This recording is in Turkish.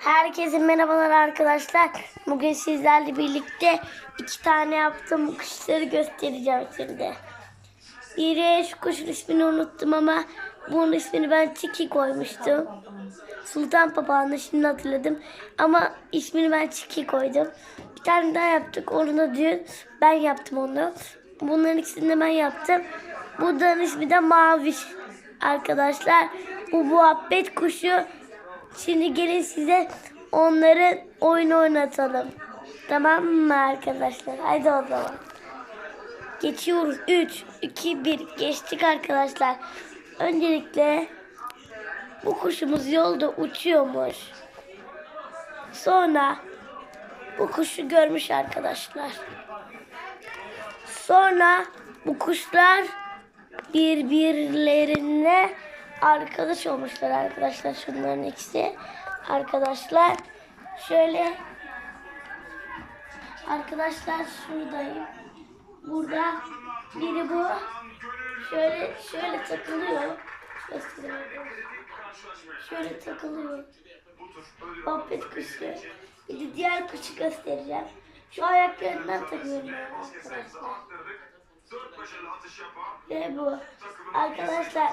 Herkese merhabalar arkadaşlar. Bugün sizlerle birlikte iki tane yaptığım kuşları göstereceğim şimdi. Biri şu kuşun ismini unuttum ama bunun ismini ben Tiki koymuştum. Sultan Papağan'ı şimdi hatırladım. Ama ismini ben Tiki koydum. Bir tane daha yaptık. Onu da dün ben yaptım onu. Bunların ikisini de ben yaptım. Bunların ismi de Maviş arkadaşlar. Bu muhabbet kuşu. Şimdi gelin size onların oyun oynatalım. Tamam mı arkadaşlar? Haydi o zaman. Geçiyoruz. 3, 2, 1. Geçtik arkadaşlar. Öncelikle bu kuşumuz yolda uçuyormuş. Sonra bu kuşu görmüş arkadaşlar. Sonra bu kuşlar birbirlerine arkadaş olmuşlar arkadaşlar. Şunların ikisi arkadaşlar. Şöyle arkadaşlar şuradayım. Burada biri bu. Şöyle şöyle takılıyor. Şöyle takılıyor. Muhabbet kuşu. Bir de diğer kuşu göstereceğim. Şu ayaklarından takıyorum arkadaşlar. Ve bu. Arkadaşlar